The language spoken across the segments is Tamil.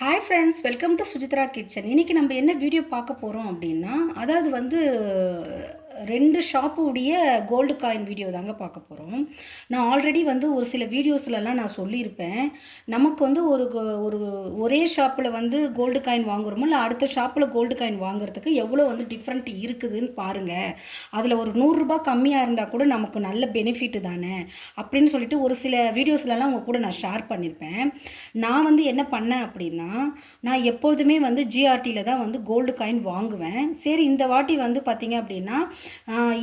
Hi friends welcome to Sujithra kitchen இன்றைக்கி நம்ம என்ன வீடியோ பார்க்க போகிறோம் அப்படின்னா அதாவது வந்து ரெண்டு ஷாப்புடைய கோல்டு காயின் வீடியோ தாங்க பார்க்க போகிறோம் நான் ஆல்ரெடி வந்து ஒரு சில வீடியோஸ்லலாம் நான் சொல்லியிருப்பேன். நமக்கு வந்து ஒரு கோ- ஒரு ஒரே ஷாப்பில் வந்து கோல்டு காயின் வாங்குறோமோ இல்லை அடுத்த ஷாப்பில் கோல்டு காயின் வாங்குறதுக்கு எவ்வளோ வந்து டிஃப்ரெண்ட் இருக்குதுன்னு பாருங்கள் அதில் ஒரு நூறுரூபா கம்மியாக இருந்தால் கூட நமக்கு நல்ல பெனிஃபிட்டு தானே அப்படின்னு சொல்லிட்டு ஒரு சில வீடியோஸ்லலாம் உங்கள் கூட நான் ஷேர் பண்ணியிருப்பேன். நான் வந்து என்ன பண்ணேன் அப்படின்னா நான் எப்பொழுதுமே வந்து ஜிஆர்டியில் தான் வந்து கோல்டு காயின் வாங்குவேன். சரி இந்த வாட்டி வந்து பார்த்திங்க அப்படின்னா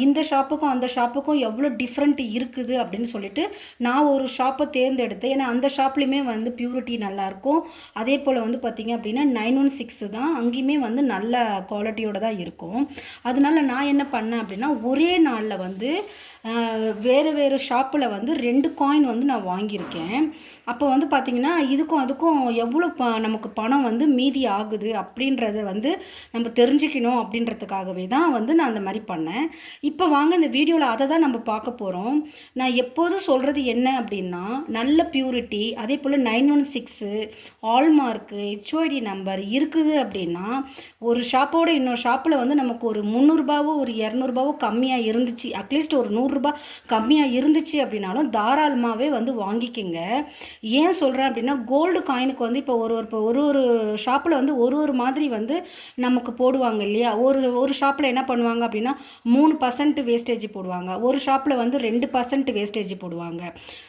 இந்த ஷாப்புக்கும் அந்த ஷாப்புக்கும் எவ்வளோ டிஃப்ரெண்ட் இருக்குது அப்படின்னு சொல்லிட்டு நான் ஒரு ஷாப்பை தேர்ந்தெடுத்தேன். ஏன்னா அந்த ஷாப்லேயுமே வந்து பியூரிட்டி நல்லாயிருக்கும். அதே போல் வந்து பார்த்திங்க அப்படின்னா நைன் ஒன் சிக்ஸ் தான் அங்கேயுமே வந்து நல்ல குவாலிட்டியோட தான் இருக்கும். அதனால நான் என்ன பண்ணேன் அப்படின்னா ஒரே நாளில் வந்து வேறு வேறு ஷாப்பில் வந்து ரெண்டு காயின் வந்து நான் வாங்கியிருக்கேன். அப்போ வந்து பார்த்திங்கன்னா இதுக்கும் அதுக்கும் எவ்வளோ ப நமக்கு பணம் வந்து மீதி ஆகுது அப்படின்றத வந்து நம்ம தெரிஞ்சுக்கணும் அப்படின்றதுக்காகவே தான் வந்து நான் அந்த மாதிரி பண்ணேன். இப்போ வாங்க இந்த வீடியோவில் அதை தான் நம்ம பார்க்க போகிறோம் நான் எப்போதும் சொல்கிறது என்ன அப்படின்னா நல்ல பியூரிட்டி அதே போல் nine one six hallmark HUID number இருக்குது அப்படின்னா ஒரு ஷாப்போட இன்னொரு ஷாப்பில் வந்து நமக்கு ஒரு முந்நூறுபாவோ ஒரு இரநூறுபாவோ கம்மியாக இருந்துச்சு. அட்லீஸ்ட் ஒரு நூறுரூபா கம்மியாக இருந்துச்சு அப்படின்னாலும் தாராளமாகவே வந்து வாங்கிக்கோங்க. ஏன் சொல்கிறேன் அப்படின்னா கோல்டு காயினுக்கு வந்து இப்போ ஒரு ஒரு இப்போ ஒரு ஒரு ஷாப்பில் வந்து ஒரு ஒரு மாதிரி வந்து நமக்கு போடுவாங்க இல்லையா? ஒரு ஒரு ஷாப்பில் என்ன பண்ணுவாங்க அப்படின்னா மூணு பர்சன்ட் வேஸ்டேஜ் போடுவாங்க. ஒரு ஷாப்பில் வந்து ரெண்டு பர்சன்ட் வேஸ்டேஜ் போடுவாங்க.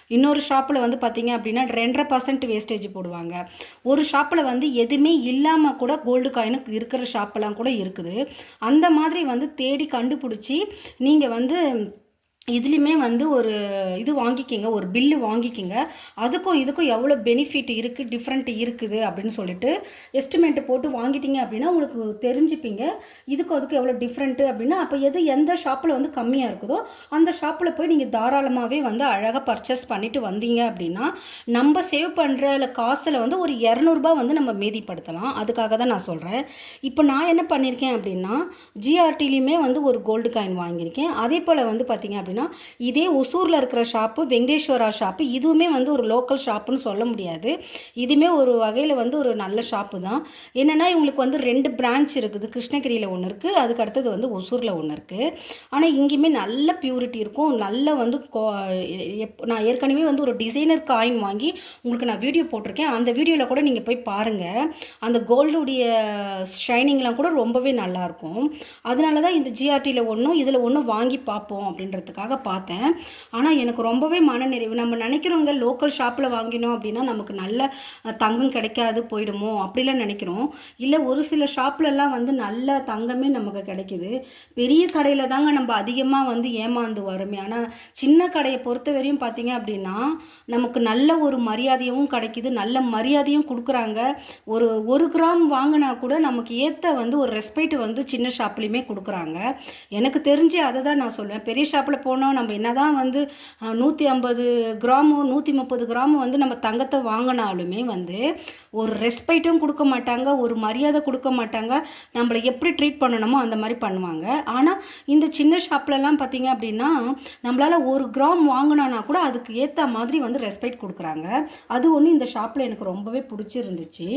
இன்னொரு ஷாப்பில் வந்து பார்த்தீங்க அப்படின்னா ரெண்டரை பர்சன்ட் வேஸ்டேஜ் போடுவாங்க. ஒரு ஷாப்பில் வந்து எதுவுமே இல்லாமல் கூட கோல்டு காயினுக்கு இருக்கிற ஷாப்பெல்லாம் கூட இருக்குது. அந்த மாதிரி வந்து தேடி கண்டுபிடிச்சி நீங்கள் வந்து இதுலேயுமே வந்து ஒரு இது வாங்கிக்கிங்க ஒரு பில்லு வாங்கிக்கிங்க. அதுக்கும் இதுக்கும் எவ்வளோ பெனிஃபிட் இருக்குது டிஃப்ரெண்ட் இருக்குது அப்படின்னு சொல்லிட்டு எஸ்டிமேட்டு போட்டு வாங்கிட்டீங்க அப்படின்னா உங்களுக்கு தெரிஞ்சுப்பீங்க. இதுக்கும் அதுக்கும் எவ்வளோ டிஃப்ரெண்ட்டு அப்படின்னா அப்போ எது எந்த ஷாப்பில் வந்து கம்மியாக இருக்குதோ அந்த ஷாப்பில் போய் நீங்கள் தாராளமாகவே வந்து அழகாக பர்ச்சேஸ் பண்ணிவிட்டு வந்தீங்க அப்படின்னா நம்ம சேவ் பண்ணுற காசில் வந்து ஒரு இரநூறுபா வந்து நம்ம மீதிப்படுத்தலாம். அதுக்காக தான் நான் சொல்கிறேன் இப்போ நான் என்ன பண்ணியிருக்கேன் அப்படின்னா ஜிஆர்டிலையுமே வந்து ஒரு கோல்டு காயின் வாங்கியிருக்கேன். அதே போல் வந்து பார்த்தீங்க அப்படின்னா இதே ஒசூரில் இருக்கிற ஷாப்பு வெங்கடேஸ்வரா ஷாப்பு இதுவுமே வந்து ஒரு லோக்கல் ஷாப்புன்னு சொல்ல முடியாது. இதுவுமே ஒரு வகையில் வந்து ஒரு நல்ல ஷாப்பு தான். என்னென்னா இவங்களுக்கு வந்து ரெண்டு பிரான்ச் இருக்குது. கிருஷ்ணகிரியில் ஒன்று இருக்குது அதுக்கு அடுத்தது வந்து ஒசூரில் ஒன்று இருக்குது ஆனால் இங்கேயுமே நல்ல பியூரிட்டி இருக்கும். நல்ல வந்து கோ- எப் நான் ஏற்கனவே வந்து ஒரு டிசைனர் காயின் வாங்கி உங்களுக்கு நான் வீடியோ போட்டிருக்கேன். அந்த வீடியோவில் கூட நீங்கள் போய் பாருங்கள் அந்த கோல்டுடைய ஷைனிங்லாம் கூட ரொம்பவே நல்லாயிருக்கும் அதனால தான் இந்த ஜிஆர்டியில் ஒன்றும் இதில் ஒன்றும் வாங்கி பார்ப்போம் அப்படின்றதுக்காக பார்த்தேன். ஆனால் எனக்கு ரொம்பவே மனநிறைவு. நம்ம நினைக்கிறவங்க லோக்கல் ஷாப்பில் வாங்கினோம் அப்படின்னா நமக்கு நல்ல தங்கம் கிடைக்காது போயிடுமோ? அப்படிலாம் நினைக்கிறோம். இல்லை ஒரு சில ஷாப்லலாம் வந்து நல்ல தங்கமே நமக்கு கிடைக்குது. பெரிய கடையில் தாங்க நம்ம அதிகமாக வந்து ஏமாந்து வருமே ஆனால் சின்ன கடையை பொறுத்த வரையும் பார்த்தீங்க அப்படின்னா நமக்கு நல்ல ஒரு மரியாதையும் கிடைக்குது. நல்ல மரியாதையும் கொடுக்குறாங்க. ஒரு ஒரு கிராம் வாங்கினா கூட நமக்கு ஏற்ற வந்து ஒரு ரெஸ்பெக்ட் வந்து சின்ன ஷாப்லேயுமே கொடுக்குறாங்க. எனக்கு தெரிஞ்சு அதை தான் நான் சொல்லுவேன் பெரிய ஷாப்பில் போனோம். நம்ம என்ன தான் வந்து நூற்றி ஐம்பது கிராமோ நூற்றி முப்பது கிராமோ வந்து நம்ம தங்கத்தை வாங்கினாலுமே வந்து ஒரு ரெஸ்பெக்ட்டும் கொடுக்க மாட்டாங்க ஒரு மரியாதை கொடுக்க மாட்டாங்க. நம்மளை எப்படி ட்ரீட் பண்ணணுமோ அந்த மாதிரி பண்ணுவாங்க. ஆனால் இந்த சின்ன ஷாப்லலாம் பார்த்திங்க அப்படின்னா நம்மளால் ஒரு கிராம் வாங்கினோன்னா கூட அதுக்கு ஏற்ற மாதிரி வந்து ரெஸ்பெக்ட் கொடுக்குறாங்க. அது ஒன்று இந்த ஷாப்பில் எனக்கு ரொம்பவே பிடிச்சிருந்துச்சு.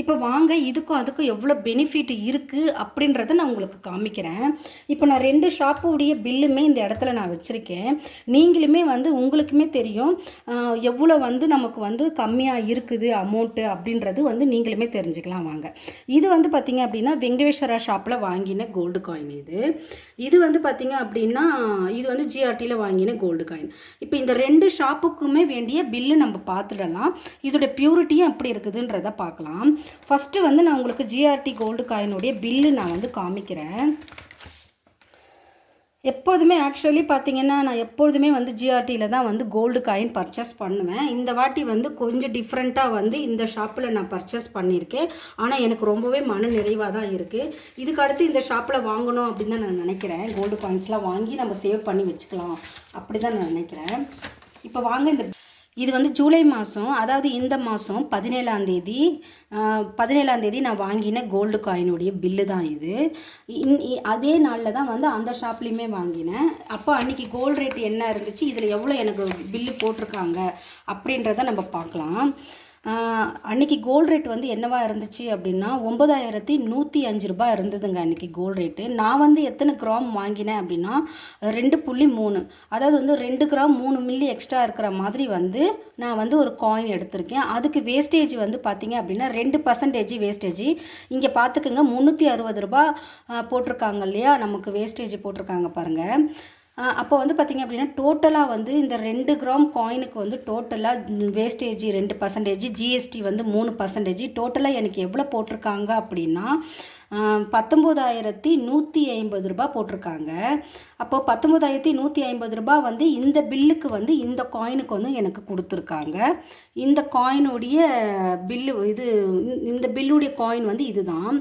இப்போ வாங்க இதுக்கும் அதுக்கும் எவ்வளோ பெனிஃபிட் இருக்குது அப்படின்றத நான் உங்களுக்கு காமிக்கிறேன். இப்போ நான் ரெண்டு ஷாப்புடைய பில்லுமே இந்த இடத்துல நான் வச்சுருக்கேன். நீங்களுமே வந்து உங்களுக்குமே தெரியும் எவ்வளோ வந்து நமக்கு வந்து கம்மியாக இருக்குது அமௌண்ட்டு அப்படின்றது வந்து நீங்களுமே தெரிஞ்சுக்கலாம் வாங்க. இது வந்து பார்த்திங்க அப்படின்னா வெங்கடேஸ்வரா ஷாப்பில் வாங்கின கோல்டு காயின் இது. இது வந்து பார்த்திங்க அப்படின்னா இது வந்து ஜிஆர்டியில் வாங்கின கோல்டு காயின் இப்போ இந்த ரெண்டு ஷாப்புக்குமே வேண்டிய பில்லு நம்ம பார்த்துடலாம் இதோட பியூரிட்டியும் எப்படி இருக்குதுன்றதை பார்க்கலாம் ஃபஸ்ட்டு வந்து நான் உங்களுக்கு ஜிஆர்டி கோல்டு காயினுடைய பில்லு நான் வந்து காமிக்கிறேன். எப்பொழுதுமே ஆக்சுவலி பார்த்தீங்கன்னா நான் எப்பொழுதுமே வந்து ஜிஆர்டியில் தான் வந்து கோல்டு காயின் பர்ச்சேஸ் பண்ணுவேன். இந்த வாட்டி வந்து கொஞ்சம் டிஃப்ரெண்ட்டாக வந்து இந்த ஷாப்பில் நான் பர்ச்சேஸ் பண்ணியிருக்கேன். ஆனால் எனக்கு ரொம்பவே மன நிறைவாக தான் இருக்குது இதுக்கு அடுத்து இந்த ஷாப்பில் வாங்கணும் அப்படின்னு தான் நான் நினைக்கிறேன். கோல்டு காயின்ஸ்லாம் வாங்கி நம்ம சேவ் பண்ணி வச்சுக்கலாம். அப்படி தான் நான் நினைக்கிறேன். இப்போ வாங்க இந்த இது வந்து ஜூலை மாதம் அதாவது இந்த மாதம் பதினேழாம் தேதி பதினேழாம் தேதி நான் வாங்கின கோல்டு காயினுடைய பில்லு தான் இது. இன் அதே நாளில் தான் வந்து அந்த ஷாப்லேயுமே வாங்கினேன். அப்போ அன்றைக்கி கோல்டு ரேட் என்ன இருந்துச்சு இதில் எவ்வளோ எனக்கு பில்லு போட்டிருக்காங்க அப்படின்றத நம்ம பார்க்கலாம். அன்னைக்கு கோல்ட் ரேட் வந்து என்னவா இருந்துச்சு அப்படின்னா ஒன்பதாயிரத்தி நூற்றி அஞ்சு ரூபாய் இருந்ததுங்க அன்றைக்கி கோல்ட் ரேட்டு நான் வந்து எத்தனை கிராம் வாங்கினேன் அப்படின்னா ரெண்டு புள்ளி மூணு. அதாவது வந்து ரெண்டு கிராம் மூணு மில்லி எக்ஸ்ட்ரா இருக்கிற மாதிரி வந்து நான் வந்து ஒரு காயின் எடுத்திருக்கேன். அதுக்கு வேஸ்டேஜ் வந்து பார்த்தீங்க அப்படின்னா ரெண்டு பர்சன்டேஜ் வேஸ்டேஜ் இங்கே பார்த்துக்கோங்க முந்நூற்றி அறுபது ரூபா போட்டிருக்காங்க இல்லையா? நமக்கு வேஸ்டேஜ் போட்டிருக்காங்க பாருங்கள் அப்போ வந்து பார்த்தீங்க அப்படின்னா டோட்டலாக வந்து இந்த ரெண்டு கிராம் காயினுக்கு வந்து டோட்டலாக வேஸ்டேஜ் ரெண்டு பர்சன்டேஜ் ஜிஎஸ்டி வந்து மூணு பர்சன்டேஜ் டோட்டலாக எனக்கு எவ்வளோ போட்டிருக்காங்க அப்படின்னா பத்தொம்போதாயிரத்தி நூற்றி ஐம்பது ரூபா போட்டிருக்காங்க. அப்போ பத்தொம்போதாயிரத்தி நூற்றி ஐம்பது ரூபா வந்து இந்த பில்லுக்கு வந்து இந்த காயினுக்கு வந்து எனக்கு கொடுத்துருக்காங்க. இந்த காயினுடைய பில்லு இது இந்த பில்லுடைய காயின் வந்து இதுதான்.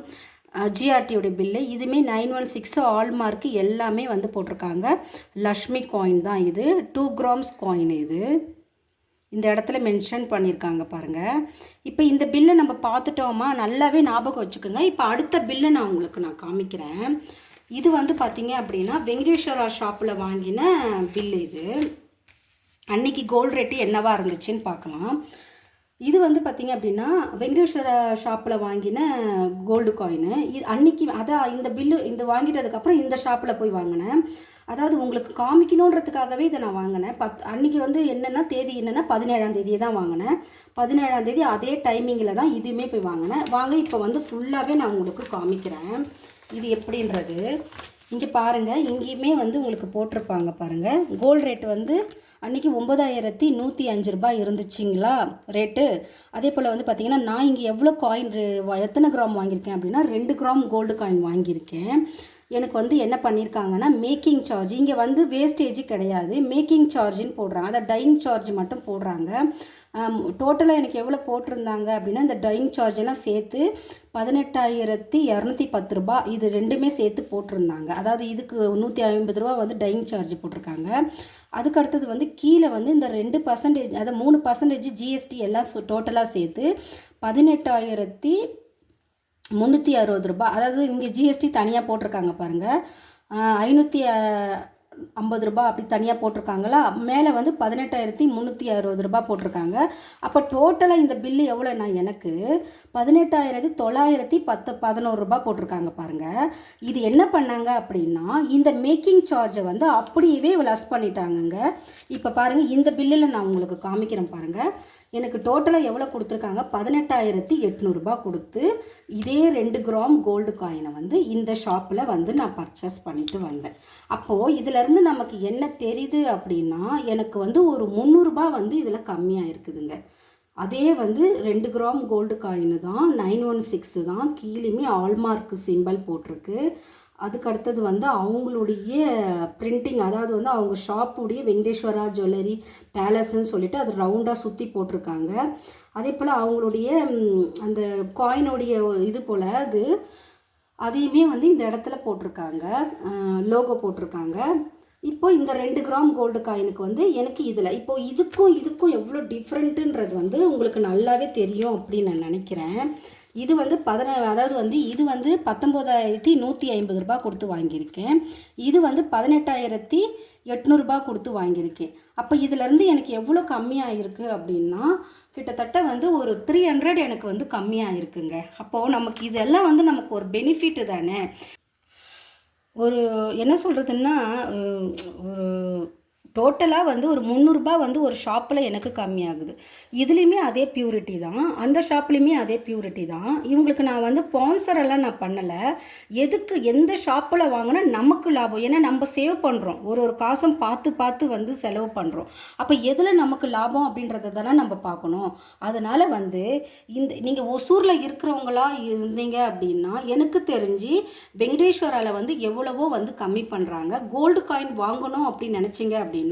ஜிஆர்டியோட பில்லு இதுவுமே நைன் ஒன் சிக்ஸ் ஆல்மார்க்கு எல்லாமே வந்து போட்டிருக்காங்க. லக்ஷ்மி காயின் தான் இது. டூ கிராம்ஸ் காயின் இது. இந்த இடத்துல மென்ஷன் பண்ணியிருக்காங்க பாருங்கள் இப்போ இந்த பில்லை நம்ம பார்த்துட்டோமா? நல்லாவே ஞாபகம் வச்சுக்கோங்க. இப்போ அடுத்த பில்லை நான் உங்களுக்கு நான் காமிக்கிறேன். இது வந்து பார்த்தீங்க அப்படின்னா வெங்கடேஸ்வரா ஷாப்பில் வாங்கின பில்லு இது. அன்னைக்கு கோல்டு ரேட்டு என்னவாக இருந்துச்சுன்னு பார்க்கலாம். இது வந்து பார்த்தீங்க அப்படின்னா வெங்கடேஸ்வர ஷாப்பில் வாங்கின கோல்டு காயின் இது அன்னைக்கு அதான் இந்த பில்லு இந்த வாங்கிட்டதுக்கப்புறம் இந்த ஷாப்பில் போய் வாங்கினேன். அதாவது உங்களுக்கு காமிக்கணுன்றதுக்காகவே இதை நான் வாங்கினேன். பத் அன்னைக்கு வந்து என்னென்னா தேதி என்னென்னா பதினேழாம் தேதியை தான் வாங்கினேன். பதினேழாம் தேதி அதே டைமிங்கில் தான் இதுவுமே போய் வாங்கினேன். வாங்க இப்போ வந்து ஃபுல்லாகவே நான் உங்களுக்கு காமிக்கிறேன். இது எப்படின்றது? இங்கே பாருங்கள் இங்கேயுமே வந்து உங்களுக்கு போட்டிருப்பாங்க பாருங்கள் கோல்டு ரேட் வந்து அன்றைக்கி ஒம்பதாயிரத்தி நூற்றி அஞ்சு ரூபாய் இருந்துச்சுங்களா ரேட்டு அதே போல் வந்து பார்த்திங்கன்னா நான் இங்கே எவ்வளோ காயின் எத்தனை கிராம் வாங்கியிருக்கேன் அப்படின்னா ரெண்டு கிராம் கோல்டு காயின் வாங்கியிருக்கேன். எனக்கு வந்து என்ன பண்ணியிருக்காங்கன்னா மேக்கிங் சார்ஜ் இங்கே வந்து வேஸ்டேஜ் கிடையாது. மேக்கிங் சார்ஜின்னு போடுறாங்க. அதை டைங் சார்ஜ் மட்டும் போடுறாங்க. டோட்டலாக எனக்கு எவ்வளோ போட்டிருந்தாங்க அப்படின்னா இந்த டைங் சார்ஜ் எல்லாம் சேர்த்து பதினெட்டாயிரத்தி இரநூத்தி பத்து ரூபா இது ரெண்டுமே சேர்த்து போட்டிருந்தாங்க. அதாவது இதுக்கு நூற்றி ஐம்பது ரூபா வந்து டைங் சார்ஜ் போட்டிருக்காங்க. அதுக்கு அடுத்தது வந்து கீழே வந்து இந்த ரெண்டு பர்சன்டேஜ் அதாவது மூணு பர்சன்டேஜ் ஜிஎஸ்டி எல்லாம் டோட்டலாக சேர்த்து பதினெட்டாயிரத்தி முந்நூற்றி அறுபது ரூபாய் அதாவது இங்கே ஜிஎஸ்டி தனியாக போட்டிருக்காங்க பாருங்கள் ஐநூற்றி ஐம்பது ரூபாய் அப்படி தனியாக போட்டிருக்காங்களா? மேலே வந்து பதினெட்டாயிரத்தி முந்நூற்றி அறுபது ரூபாய் போட்டிருக்காங்க. அப்போ டோட்டலாக இந்த பில்லு எவ்வளோண்ணா எனக்கு பதினெட்டாயிரத்தி தொள்ளாயிரத்தி பத்து பதினோரு ரூபாய் போட்டிருக்காங்க பாருங்கள் இது என்ன பண்ணாங்க அப்படின்னா இந்த மேக்கிங் சார்ஜை வந்து அப்படியே லெஸ் பண்ணிட்டாங்கங்க. இப்போ பாருங்கள் இந்த பில்லில் நான் உங்களுக்கு காமிக்கிறேன் பாருங்கள் எனக்கு டோட்டலாக எவ்வளோ கொடுத்துருக்காங்க? பதினெட்டாயிரத்தி எட்நூறுபா கொடுத்து இதே ரெண்டு கிராம் கோல்டு காயினை வந்து இந்த ஷாப்பில் வந்து நான் பர்ச்சேஸ் பண்ணிட்டு வந்தேன். அப்போது இதிலேருந்து நமக்கு என்ன தெரியுது அப்படின்னா எனக்கு வந்து ஒரு முந்நூறுரூபா வந்து இதில் கம்மியாக இருக்குதுங்க அதே வந்து ரெண்டு கிராம் கோல்டு காயின் தான் நைன் ஒன் சிக்ஸு தான் கீழேயுமே ஆல்மார்க் சிம்பல் போட்டிருக்கு. அதுக்கு அடுத்தது வந்து அவங்களுடைய பிரிண்டிங் அதாவது வந்து அவங்க ஷாப்புடைய வெங்கடேஸ்வரா ஜுவல்லரி பேலஸ்ன்னு சொல்லிட்டு அது ரவுண்டாக சுற்றி போட்டிருக்காங்க. அதே போல் அவங்களுடைய அந்த காயினுடைய இது போல் அது அதையுமே வந்து இந்த இடத்துல போட்டிருக்காங்க. லோகோ போட்டிருக்காங்க. இப்போ இந்த ரெண்டு கிராம் கோல்டு காயினுக்கு வந்து எனக்கு இதில் இப்போ இதுக்கும் இதுக்கும் எவ்வளோ டிஃப்ரெண்ட்டுன்றது வந்து உங்களுக்கு நல்லாவே தெரியும் அப்படின்னு நான் நினைக்கிறேன். இது வந்து பதின அதாவது வந்து இது வந்து பத்தொம்போதாயிரத்தி நூற்றி ஐம்பது ரூபா கொடுத்து வாங்கியிருக்கேன். இது வந்து பதினெட்டாயிரத்தி எட்நூறுபா கொடுத்து வாங்கியிருக்கேன். அப்போ இதிலேருந்து எனக்கு எவ்வளோ கம்மியாக இருக்குது அப்படின்னா கிட்டத்தட்ட வந்து ஒரு த்ரீ ஹண்ட்ரட் எனக்கு வந்து கம்மியாக இருக்குங்க அப்போது நமக்கு இதெல்லாம் வந்து நமக்கு ஒரு பெனிஃபிட்டு தானே. ஒரு என்ன சொல்கிறதுன்னா ஒரு டோட்டலாக வந்து ஒரு முந்நூறுரூபா வந்து ஒரு ஷாப்பில் எனக்கு கம்மியாகுது. இதுலேயுமே அதே பியூரிட்டி தான். அந்த ஷாப்லேயுமே அதே பியூரிட்டி தான். இவங்களுக்கு நான் வந்து ஸ்பான்சர் எல்லாம் நான் பண்ணலை. எதுக்கு எந்த ஷாப்பில் வாங்கினா நமக்கு லாபம். ஏன்னா நம்ம சேவ் பண்ணுறோம் ஒரு ஒரு காசும் பார்த்து பார்த்து வந்து செலவு பண்ணுறோம் அப்போ எதில் நமக்கு லாபம் அப்படின்றத தானே நம்ம பார்க்கணும். அதனால் வந்து இந்த நீங்கள் ஒசூரில் இருக்கிறவங்களா இருந்தீங்க அப்படின்னா எனக்கு தெரிஞ்சு வெங்கடேஸ்வராவில் வந்து எவ்வளவோ வந்து கம்மி பண்ணுறாங்க கோல்டு காயின் வாங்கணும் அப்படின்னு நினச்சிங்க அப்படின்னா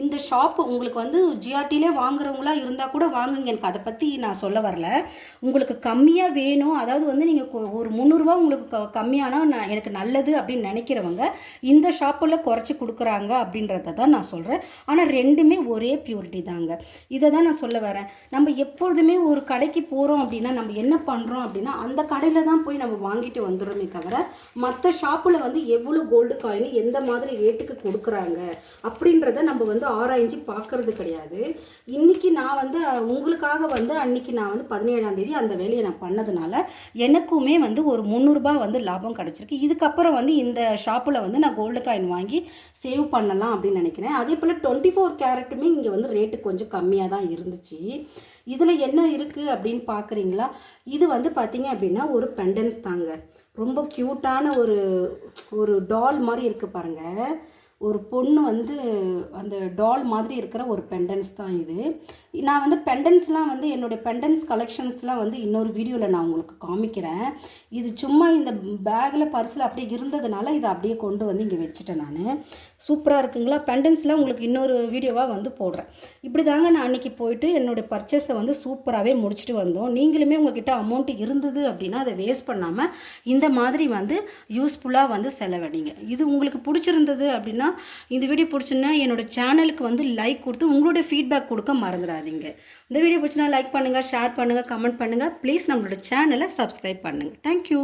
இந்த ஷாப் உங்களுக்கு வந்து ஜிஆர்டிலே வாங்குறவங்களா இருந்தால் கூட வாங்குங்க. எனக்கு அதை பற்றி நான் சொல்ல வரல. உங்களுக்கு கம்மியாக வேணும். அதாவது வந்து நீங்கள் ஒரு முந்நூறுரூவா உங்களுக்கு க கம்மியானா நான் எனக்கு நல்லது அப்படின்னு நினைக்கிறவங்க இந்த ஷாப்பில் குறைச்சி கொடுக்குறாங்க அப்படின்றத தான் நான் சொல்கிறேன் ஆனால் ரெண்டுமே ஒரே பியூரிட்டி தாங்க. இதை தான் நான் சொல்ல வரேன். நம்ம எப்பொழுதுமே ஒரு கடைக்கு போகிறோம் அப்படின்னா நம்ம என்ன பண்ணுறோம் அப்படின்னா அந்த கடையில் தான் போய் நம்ம வாங்கிட்டு வந்துடுறோமே தவிர மற்ற ஷாப்பில் வந்து எவ்வளோ கோல்டு காயின் எந்த மாதிரி ரேட்டுக்கு கொடுக்குறாங்க அப்படின்னு அப்படின்றத நம்ம வந்து ஆராய்ஞ்சு பார்க்கறது கிடையாது. இன்னைக்கு நான் வந்து உங்களுக்காக வந்து அன்னைக்கு நான் வந்து பதினேழாம் தேதி அந்த வேலையை நான் பண்ணதுனால எனக்குமே வந்து ஒரு முந்நூறுரூபா வந்து லாபம் கிடச்சிருக்கு. இதுக்கப்புறம் வந்து இந்த ஷாப்பில் வந்து நான் கோல்டு காயின் வாங்கி சேவ் பண்ணலாம் அப்படின்னு நினைக்கிறேன். அதே போல் டுவெண்ட்டி ஃபோர் கேரட்டுமே இங்கே வந்து ரேட்டு கொஞ்சம் கம்மியாக தான் இருந்துச்சு. இதில் என்ன இருக்குது அப்படின்னு பார்க்குறீங்களா இது வந்து பார்த்தீங்க அப்படின்னா ஒரு பெண்டன்ஸ் தாங்க. ரொம்ப க்யூட்டான ஒரு ஒரு டால் மாதிரி இருக்குது பாருங்கள் ஒரு பொண்ணு வந்து அந்த டால் மாதிரி இருக்கிற ஒரு பெண்டன்ஸ் தான் இது. நான் வந்து பெண்டன்ஸ்லாம் வந்து என்னுடைய பெண்டன்ஸ் கலெக்ஷன்ஸ்லாம் வந்து இன்னொரு வீடியோவில் நான் உங்களுக்கு காமிக்கிறேன். இது சும்மா இந்த பேக்கில் பர்ஸில் அப்படியே இருந்ததுனால இதை அப்படியே கொண்டு வந்து இங்கே வச்சுட்டேன் நான். சூப்பராக இருக்குங்களா? பெண்டன்ஸ்லாம் உங்களுக்கு இன்னொரு வீடியோவாக வந்து போடுறேன். இப்படி தாங்க நான் அன்றைக்கி போயிட்டு என்னுடைய பர்ச்சேஸை வந்து சூப்பராகவே முடிச்சுட்டு வந்தோம். நீங்களுமே உங்ககிட்ட அமௌண்ட் இருந்தது அப்படின்னா அதை வேஸ்ட் பண்ணாமல் இந்த மாதிரி வந்து யூஸ்ஃபுல்லாக வந்து செலவழிங்க இது உங்களுக்கு பிடிச்சிருந்தது அப்படின்னா இந்த வீடியோ பிடிச்சுன்னா என்னோட சேனலுக்கு வந்து லைக் கொடுத்து உங்களுடைய ஃபீட்பேக் கொடுக்க மறந்துடாதீங்க. இந்த வீடியோ பிடிச்சினா லைக் பண்ணுங்கள் ஷேர் பண்ணுங்கள் கமெண்ட் பண்ணுங்கள் ப்ளீஸ் நம்மளோட சேனலை சப்ஸ்கிரைப் பண்ணுங்கள் தேங்க்யூ